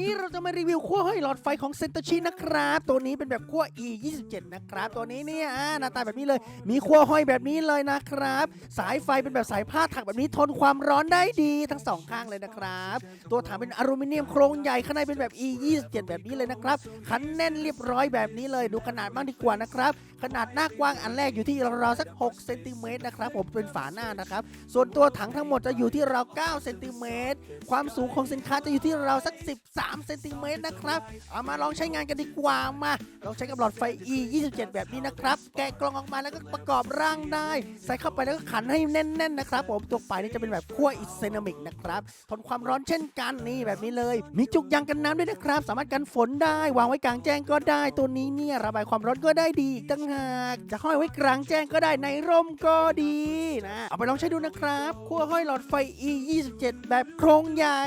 นี้เราจะมารีวิวขั้วห้อยหลอดไฟของเซน t ชินะครับ ตัวนี้เป็นแบบขั้ว e 27นะครับ ตัวนี้เนี่ยหน้าตาแบบนี้เลย มีขั้วห้อยแบบนี้เลยนะครับ สายไฟเป็นแบบสายผ้าถักแบบนี้ทนความร้อนได้ดีทั้งสองข้างเลยนะครับ ตัวถังเป็นอลูมิเนียมโครงใหญ่ข้างในเป็นแบบ e 27แบบนี้เลยนะครับคันแน่นเรียบร้อยแบบนี้เลยดูขนาดบ้างดีกว่านะครับ ขนาดหน้ากว้างอันแรกอยู่ที่ราวๆสัก6เซนติเมตรนะครับผมเป็นฝาหน้านะครับ ส่วนตัวถังทั้งหมดจะอยู่ที่ราว9เซนติเมตรความสูงของสินค้าจะอยู่ที่ราวสัก 13 3เซนติเมตรนะครับ เอามาลองใช้งานกันดีกว่ามาลองใช้กับหลอดไฟ E 27แบบนี้นะครับ แกะกล่องออกมาแล้วก็ประกอบร่างได้ ใส่เข้าไปแล้วก็ขันให้แน่นๆนะครับผมตัวปลายนี่จะเป็นแบบขั้วอิเซนามิกนะครับทนความร้อนเช่นกันนี่แบบนี้เลย มีจุกยางกันน้ำด้วยนะครับ สามารถกันฝนได้ วางไว้กลางแจ้งก็ได้ ตัวนี้เนี่ยระบายความร้อนก็ได้ดีอีกตั้งหากจะห้อยไว้กลางแจ้งก็ได้ในร่มก็ดีนะเอาไปลองใช้ดูนะครับขั้วห้อยหลอดไฟ E 27แบบโครงใหญ่